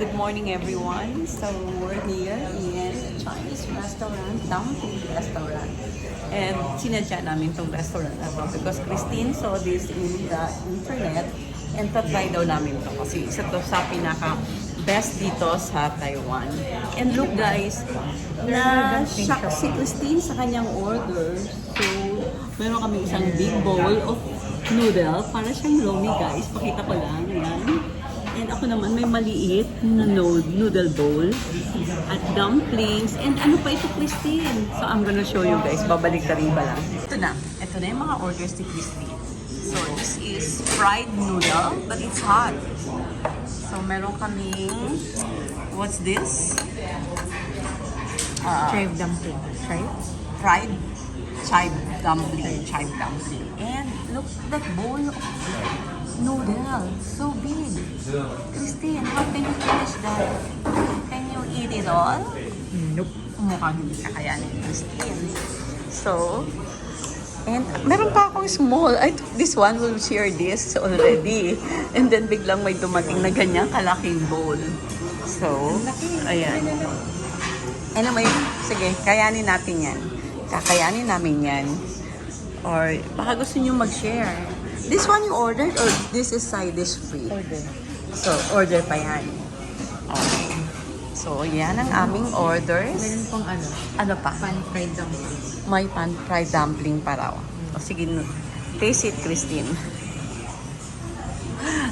good morning everyone. So we're here in a Chinese restaurant, Dumpling Restaurant. And sinadya namin tong restaurant na to because Christine saw this in the internet and tatry daw namin to kasi isa to sa pinaka best dito sa Taiwan. And look guys, na shock si Christine sa kanyang order. So, meron kami isang big bowl of noodle para siyang lomi guys. Pakita ko lang. Ayan. Ako naman may maliit na no- noodle bowl at dumplings. And ano pa ito, Christine? So I'm gonna show you guys. Babalik ka rin lang? Ito na. Ito na yung mga orders ni Christine. So this is fried noodle, but it's hot. So meron kaming, what's this? Uh, Chive dumpling. Chive? fried chive dumpling, chive dumpling. And look at that bowl of noodle, so big. Christine, how can you finish that? Can you eat it all? Nope. Mukhang hindi kakayanin, Christine. So, and meron pa akong small. I this one will share this already. And then biglang may dumating na ganyan kalaking bowl. So, ayan. Anyway, sige, kayanin natin yan. Kakayanin namin yan. Or baka gusto nyo mag-share. This one you ordered or this is side dish free? Order. So, order pa yan. Okay. So, yan ang aming orders. Meron pang ano, Ano pa? pan fried dumpling. May pan fried dumpling pa raw. O sige, taste it, Christine.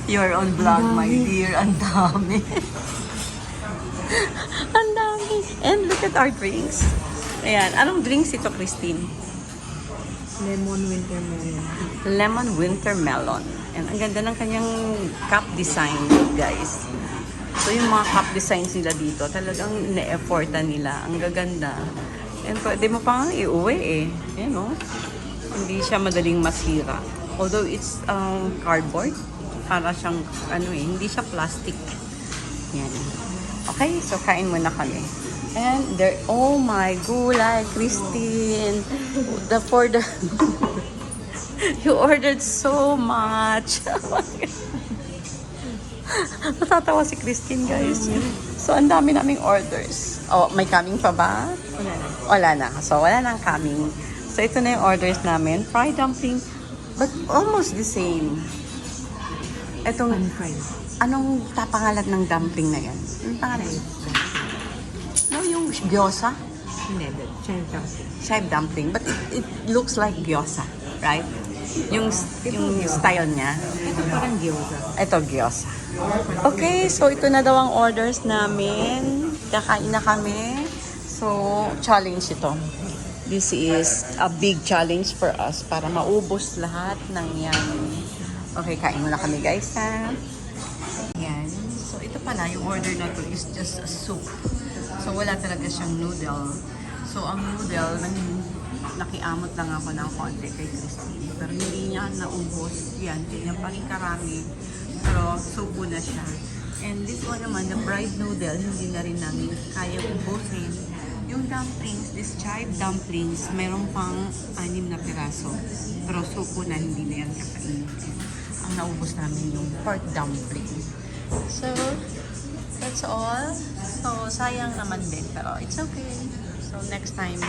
You're on vlog, my dear. Ang dami. Ang dami. And look at our drinks. Ayan. Anong drinks ito, Christine? Lemon winter melon. Lemon winter melon. And ang ganda ng kanyang cup design, guys. So yung mga cup designs nila dito, talagang ine-effortan nila. Ang gaganda. And pwede mo pang iuwi eh. Yan o. Hindi siya madaling masira. Although it's um, cardboard, para siyang ano eh, hindi siya plastic. Yan. Okay, so kain muna kami. And there, oh my gulay, Christine. The for the You ordered so much. Natatawa si Christine, guys. So, ang dami naming orders. Oh, may coming pa ba? Wala na. Wala na. So, wala nang coming. So, ito na yung orders namin. Fried dumpling, but almost the same. Itong, Pan fried. anong tapangalan ng dumpling na yan? Anong pangalan? Yung gyoza. The chive dumpling. Chive dumpling. But it, it looks like gyoza, right? Yung, yung style niya. Ito parang gyoza. Ito, gyoza. Okay, so ito na daw ang orders namin. Kakain na kami. So, challenge ito. This is a big challenge for us para maubos lahat ng yan. Okay, kain muna kami guys ha. Yan. So, ito pala, yung order na to is just a soup. So, wala talaga siyang noodle. So, ang noodle, nang nakiamot lang ako ng konti kay Christine. Pero hindi niya naubos yan. Niya pa rin karami. Pero supo na siya. And this one naman, the fried noodle, hindi na rin namin kaya ubusin. Yung dumplings, this chive dumplings, meron pang anim na piraso. Pero supo na, hindi na yan kakainin. Ang naubos namin yung pork dumpling. So, that's all. So, sayang naman din. Pero it's okay. So, next time,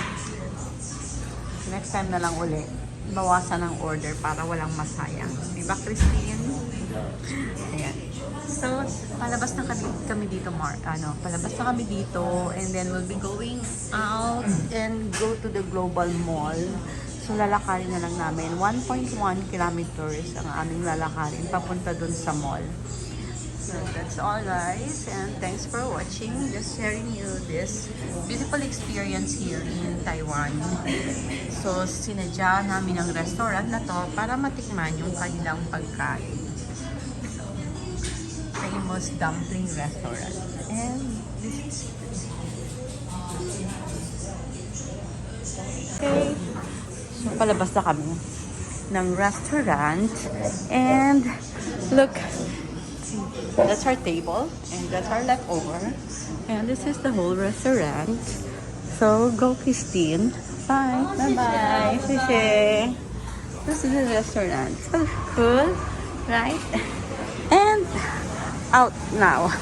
next time na lang uli, bawasan ang order para walang masayang. Diba, Christine? Ayan. So, palabas na kami, kami dito, Mar. Ano, palabas na kami dito and then we'll be going out and go to the Global Mall. So, lalakarin na lang namin. 1.1 kilometers ang aming lalakarin papunta dun sa mall. So that's all guys and thanks for watching. Just sharing you this beautiful experience here in Taiwan. So sinadya namin ang restaurant na to para matikman yung kanilang pagkain. Famous dumpling restaurant. And this is Okay. So palabas na kami ng restaurant and look That's our table, and that's our leftover. And this is the whole restaurant. So, go Christine. Bye. Bye-bye. Shishe. This is the restaurant. So cool, right? And out now.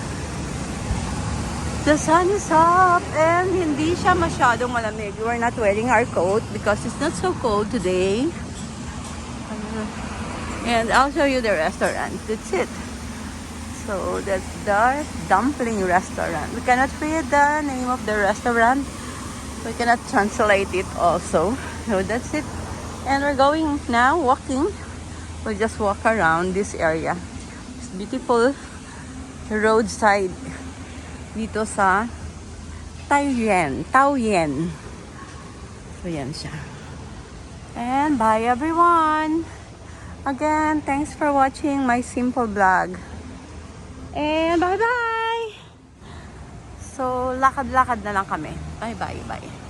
The sun is up and hindi siya masyadong malamig. We're not wearing our coat because it's not so cold today. And I'll show you the restaurant. That's it. So that's the dumpling restaurant. We cannot read the name of the restaurant. We cannot translate it also. So that's it. And we're going now walking. We'll just walk around this area. It's beautiful roadside dito sa Taoyuan. Taoyuan. So yan siya. And bye everyone. Again, thanks for watching my simple vlog. And bye-bye! So, lakad-lakad na lang kami. Bye-bye, bye.